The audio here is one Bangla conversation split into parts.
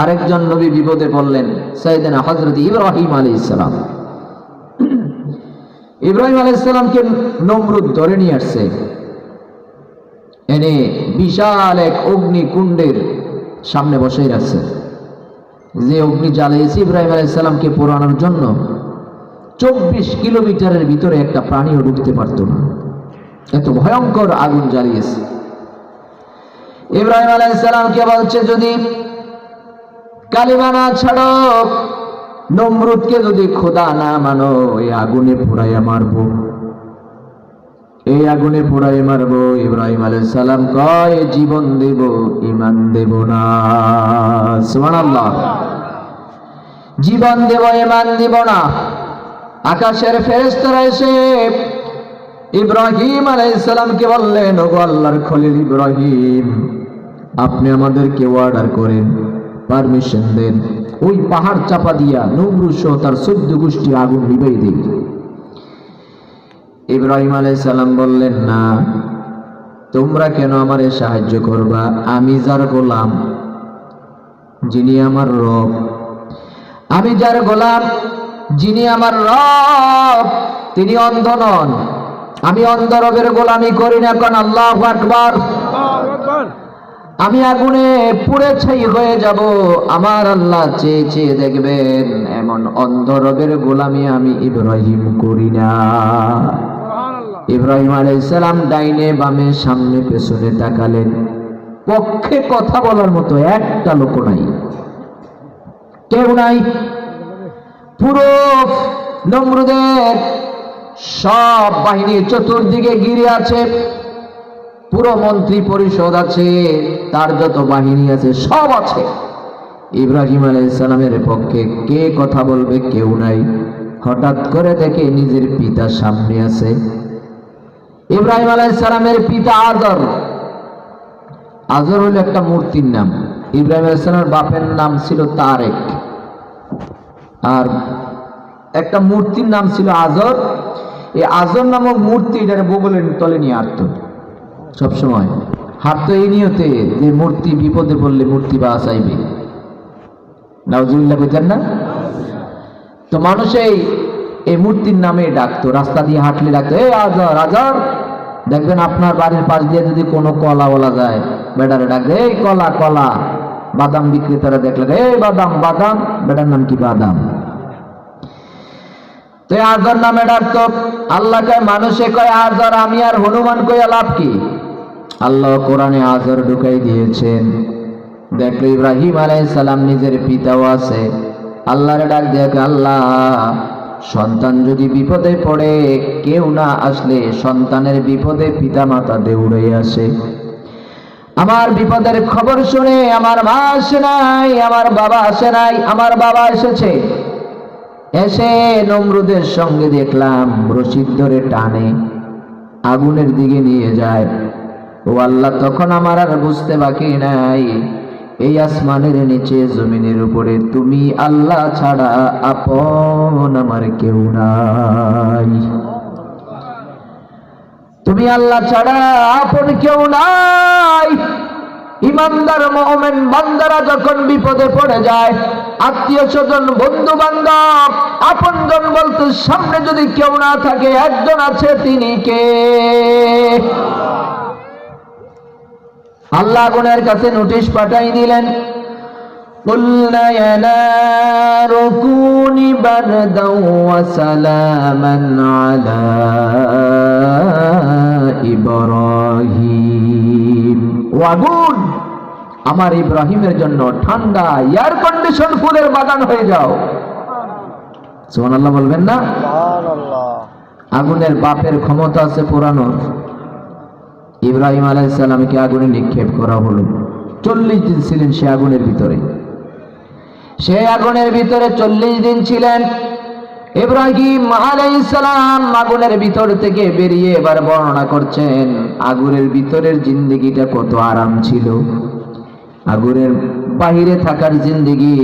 আরেকজন নবী বিপদে পড়লেন সাইদিনা হজরত ইব্রাহিম আলী ইসলাম ইব্রাহিম আলী ইসলামকে নমরুদ ধরে নিয়ে আসছে। এনে বিশাল এক অগ্নি কুণ্ডের সামনে বসে রাখছে যে অগ্নি জ্বালিয়েছে ইব্রাহিম আলী ইসলামকে পোড়ানোর জন্য, চব্বিশ কিলোমিটারের ভিতরে একটা প্রাণীও ঢুকতে পারতো না। এত ভয়ঙ্কর আগুন জ্বালিয়েছে। ইব্রাহিম আলাইসালামকে বলছে, যদি কালিমা না ছাড়ো। নমরুদকে যদি খোদা না মানো, এই আগুনে পোড়াইয়া মারবো। এই আগুনে পোড়াই মারবো। ইব্রাহিম আলাইহিস সালাম কয়, জীবন দেব ইমান দেব না। সুবহানাল্লাহ। জীবন দেব ইমান দেব না। আকাশের ফেরেশতারা এসে ইব্রাহিম আলাইহিস সালামকে বললেন, ওগো আল্লাহর খলিল ইব্রাহিম, আপনি আমাদেরকে অর্ডার করেন। পারমিশন দেন। ওই পাহাড় চাপা দিয়া নমরুদ সহ তার চোদ্দ গোষ্ঠী আগুন নিবেই দিন। ইব্রাহিম সালাম বললেন, না, তোমরা কেন আমারে সাহায্য করবা? আমি যার গোলাম, যিনি আমার রব। আমি যার গোলাম, যিনি আমার রব। তিনি অন্ধ নন। আমি অন্ধ রবের গোলামি করি না কারণ আল্লাহ আকবার। আমি আগুনে পুড়ে ছাই হয়ে যাব আমার আল্লাহ চেয়ে চেয়ে দেখবেন এমন অন্ধ রবের গোলামি আমি ইব্রাহিম করি না। ইব্রাহিম আলাইসালাম ডাইনে বামে সামনে পেছনে তাকালেন। পক্ষে কথা বলার মতো একটা লোক নাই। কেউ নাই। পুরো নমরুদের সব বাহিনী চতুর্দিকে ঘিরে আছে। পুরো মন্ত্রী পরিষদ আছে। তার যত বাহিনী আছে, সব আছে। ইব্রাহিম আলাইসালামের পক্ষে কে কথা বলবে কেউ নাই। হঠাৎ করে দেখে নিজের পিতা সামনে আছে। ইব্রাহিম আলাইসালামের পিতা আজর। আজর হলো একটা মূর্তির নাম। ইব্রাহিম আলাইসালামের বাপের নাম ছিল তারেক। আর একটা মূর্তির নাম ছিল আজর। এই আজর নামক মূর্তি এটার বগলের তলে নিয়ে আটত সবসময়। হাঁটতো এই নিয়তে যে মূর্তি বিপদে পড়লে মূর্তি বা চাইবে নাউজুবিল্লাহ বুঝলেন না? তো মানুষ এই মূর্তির নামে ডাকতো, রাস্তা দিয়ে হাঁটলে ডাকতো, এই আজর আজর দেখবেন আপনার বাড়ির পাশ দিয়ে যদি কোনো কলা বলা যায়, বেটারে ডাকবে এই কলা কলা। বাদাম বিক্রেতারা দেখলে, এই বাদাম বাদাম। বেটার নাম কি? বাদাম। তো আজর নামে ডাকতো, আল্লাহ কয়, মানুষে কয় আজর আমি আর হনুমান কইয়া লাভ কি? আল্লাহ কোরআনে আজর ঢুকাই দিয়েছেন। দেখল ইব্রাহিম আলাইহিস সালাম নিজের পিতাও আছে। আল্লাহর ডাক দেখ আল্লাহ, সন্তান যদি বিপদে পড়ে, কেউ না আসলে সন্তানের বিপদে পিতা মাতা দৌড়ে আসে। আমার বিপদের খবর শুনে আমার মা আসে নাই, আমার বাবা আসে নাই, আমার বাবা এসেছে। এসে নমরুদের সঙ্গে দেখলাম রশিদ ধরে টানে, আগুনের দিকে নিয়ে যায়। ও আল্লাহ, তখন আমার আর বুঝতে বাকি নাই। এই আসমানের নিচে, জমিনের উপরে তুমি আল্লাহ ছাড়া আপন আমার কেউ নাই। তুমি আল্লাহ ছাড়া আপন কেউ নাই। ইমানদার মোহামেন বান্দারা যখন বিপদে পড়ে যায়, আত্মীয় স্বজন বন্ধু বান্ধব আপনজন বলতে সামনে যদি কেউ না থাকে, একজন আছে তিনি কে? আল্লাহ আগুনের কাছে নোটিশ পাঠাই দিলেন قلنا يا نار كوني بردا وسلاما على إبراهيم ওয়াগুন আমার ইব্রাহিমের জন্য ঠান্ডা এয়ার কন্ডিশন ফুলের বাগান হয়ে যাও সুবহানাল্লাহ বলবেন না আগুনের বাপের ক্ষমতা আছে পুরানোর ইব্রাহিম আলাইসাল্লামকে আগুনে নিক্ষেপ করা হলো। চল্লিশ দিন ছিলেন সে আগুনের ভিতরে। সে আগুনের ভিতরে চল্লিশ দিন ছিলেন। ইব্রাহিম আলাইসালাম আগুনের ভিতর থেকে বেরিয়ে এবার বর্ণনা করছেন, আগুনের ভিতরের জিন্দগিটা কত আরাম ছিল। আগুনের বাহিরে থাকার জিন্দগি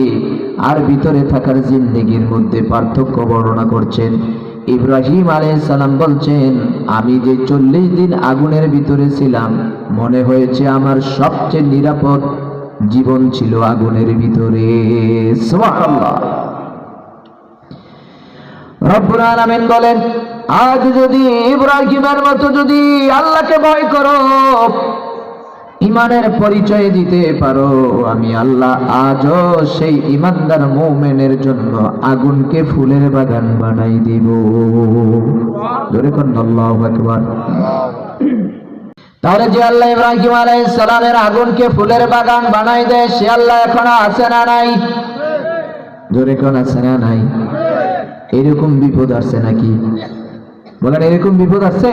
আর ভিতরে থাকার জিন্দগির মধ্যে পার্থক্য বর্ণনা করছেন। ইব্রাহিম সালাম বলছেন, আমি যে চল্লিশ দিন আগুনের ভিতরে ছিলাম, মনে হয়েছে আমার সবচেয়ে নিরাপদ জীবন ছিল আগুনের ভিতরে। বলেন, আজ যদি ইব্রাহিমের মতো যদি আল্লাহকে ভয় করো ইমানের পরিচয় দিতে পারো। আমি আল্লাহ আজও সেই ইমানদার মোমেনের জন্য আগুনকে ফুলের বাগান বানাই দিব। ধরে তাহলে যে আল্লাহ ইব্রাহিম আলাইহিস সালামের আগুনকে ফুলের বাগান বানাই দেয় সে আল্লাহ এখন আছে না নাই? জোরে কোন আছে না নাই? এরকম বিপদ আসছে নাকি? বলেন, এরকম বিপদ আছে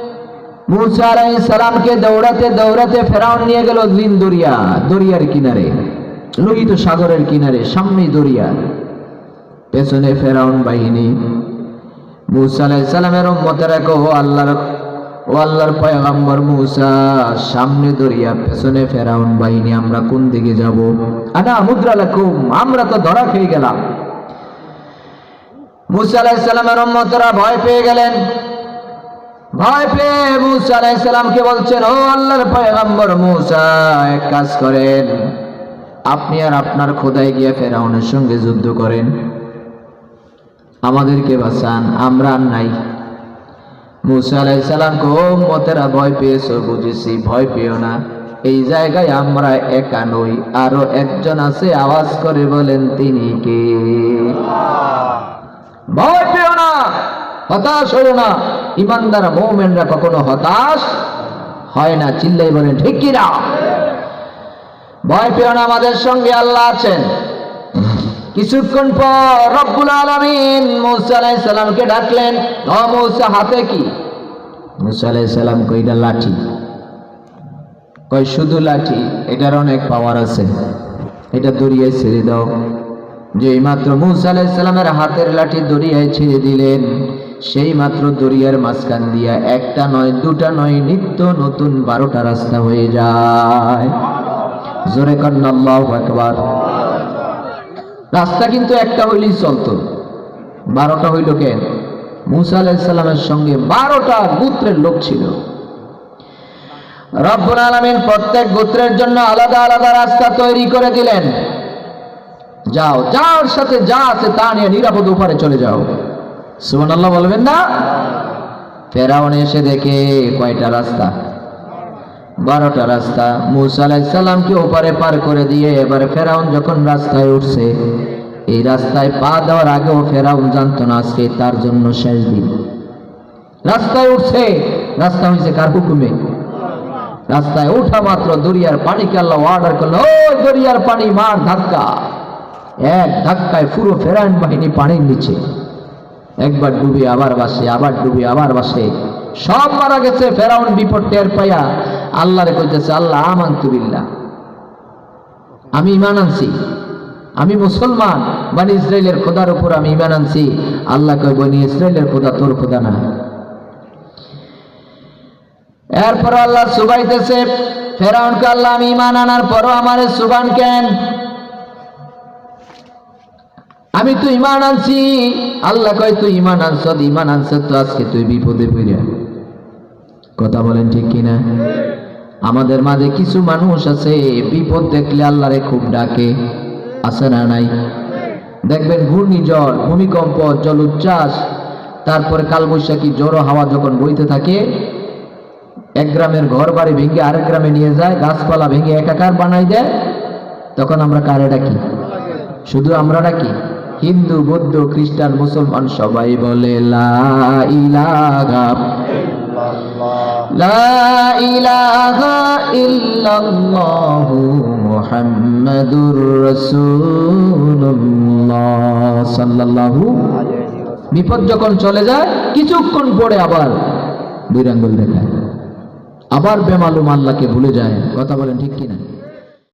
মুসা আলাইহিস সালামকে দৌড়াতে দৌড়াতে ফেরাউন নিয়ে গেল দিন দরিয়া, দরিয়ার কিনারে, লোহিত সাগরের কিনারে, সামনে দরিয়া। পেছনে ফেরাউন বাহিনী। মুসা আলাইহিস সালামের উম্মতেরা কো, ও আল্লাহর ও আল্লাহর পয়গম্বর মুসা, সামনে দরিয়া, পেছনে ফেরাউন বাহিনী, আমরা কোন দিকে যাব? আনা মুদ্রা লাকুম, আমরা তো ধরা খেয়ে গেলাম। মুসা আলাইহিস সালামের উম্মতেরা ভয় পেয়ে গেলেন। ভয় পেয়ে মুসা আলাইসালামকে বলছেন ও আল্লাহর পয়গম্বর মুসা এক কাজ করেন। আপনি আর আপনার খোদায় গিয়ে ফেরাউনের সঙ্গে যুদ্ধ করেন। আমাদেরকে বাঁচান আমরা আর নাই। মুসা আলাইসালামকে ও মতেরা ভয় পেয়েছ বুঝেছি ভয় পেও না। এই জায়গায় আমরা একা নই আরও একজন আছে আওয়াজ করে বলেন তিনি কে? ভয় পেও না হতাশ হইও না। ইমানদার মৌমেনরা কখনো হতাশ হয় না, চিল্লাই বলেন, ঠিক কিনা ভয় পেও না আমাদের সঙ্গে আল্লাহ আছেন। কিছুক্ষণ পর রব্বুল আলামিন মুসা সালামকে ডাকলেন হাতে কি? মুসা আলাইহিস সালাম কইটা লাঠি। কই শুধু লাঠি, এটার অনেক পাওয়ার আছে। এটা দরিয়ায় ছেড়ে দাও। যেই মাত্র মুসা আলাইহিস সালামের হাতের লাঠি দরিয়ায় ছেড়ে দিলেন সেই মাত্র দরিয়ার মাঝখান দিয়া একটা নয়, দুটা নয়, নিত্য নতুন বারোটা রাস্তা হয়ে যায়। জোরে কন্যা, আল্লাহু রাস্তা কিন্তু একটা হইলেই চলতো। বারোটা হইল কেন? মুসা আলাইসাল্লামের সঙ্গে বারোটা গোত্রের লোক ছিল। রব্বুল আলমিন প্রত্যেক গোত্রের জন্য আলাদা আলাদা রাস্তা তৈরি করে দিলেন। যাও, যার সাথে যা আছে তা নিয়ে নিরাপদ উপারে চলে যাও। সুমান বলবেন না? ফেরাউন এসে দেখে কয়টা রাস্তা? বারোটা রাস্তা। মুসা আলাইসাল্লামকে ওপারে পার করে দিয়ে এবারে ফেরাউন যখন রাস্তায় উঠছে, এই রাস্তায় পা দেওয়ার আগেও ফেরাউন জানতো না আজকে তার জন্য শেষ দিন। রাস্তায় উঠছে। রাস্তা হয়েছে কার হুকুমে? রাস্তায় ওঠা মাত্র দরিয়ার পানিকে আল্লাহ অর্ডার করল দরিয়ার পানি মার ধাক্কা। এক ধাক্কায় পুরো ফেরাউন বাহিনী পানির নিচে। একবার ডুবে আবার বাসে, আবার ডুবে আবার বাসে। সব মারা গেছে, ফেরাউন বিপদ টের পাইয়া। আল্লাহরে কইতেছে, আল্লাহ আমান তুবিল্লা আমি ইমান আনছি। আমি মুসলমান, বানি ইসরায়েলের খোদার উপর আমি ইমান আনছি। আল্লাহ কয়, বনি ইসরায়েলের খোদা, তোর খোদা না। এরপর আল্লাহ সুবাইতেছে, ফেরাউনকে আল্লাহ, আমি ইমান আনার পরও আমার সুবান কেন? আমি তো ইমান আনছি। আল্লাহ কয়, তুই ইমান আনছ ইমান আনছ, তো আজকে তুই বিপদে পড়ে কথা বলেন ঠিক কিনা? আমাদের মাঝে কিছু মানুষ আছে, বিপদ দেখলে আল্লাহরে খুব ডাকে। আছে না নাই? দেখবেন ঘূর্ণিঝড়, ভূমিকম্প জল উচ্ছ্বাস তারপরে কালবৈশাখী জড়ো হাওয়া যখন বইতে থাকে, এক গ্রামের ঘর বাড়ি ভেঙে আরেক গ্রামে নিয়ে যায়, গাছপালা ভেঙে একাকার বানাই দেয়, তখন আমরা কারে ডাকি শুধু আমরা ডাকি হিন্দু, বৌদ্ধ, খ্রিস্টান, মুসলমান সবাই বলে, লা লা বিপদ যখন চলে যায়, কিছুক্ষণ পরে আবার দুই দেখায়। আবার বেমালুম আল্লাহকে ভুলে যায়। কথা বলেন ঠিক কিনা?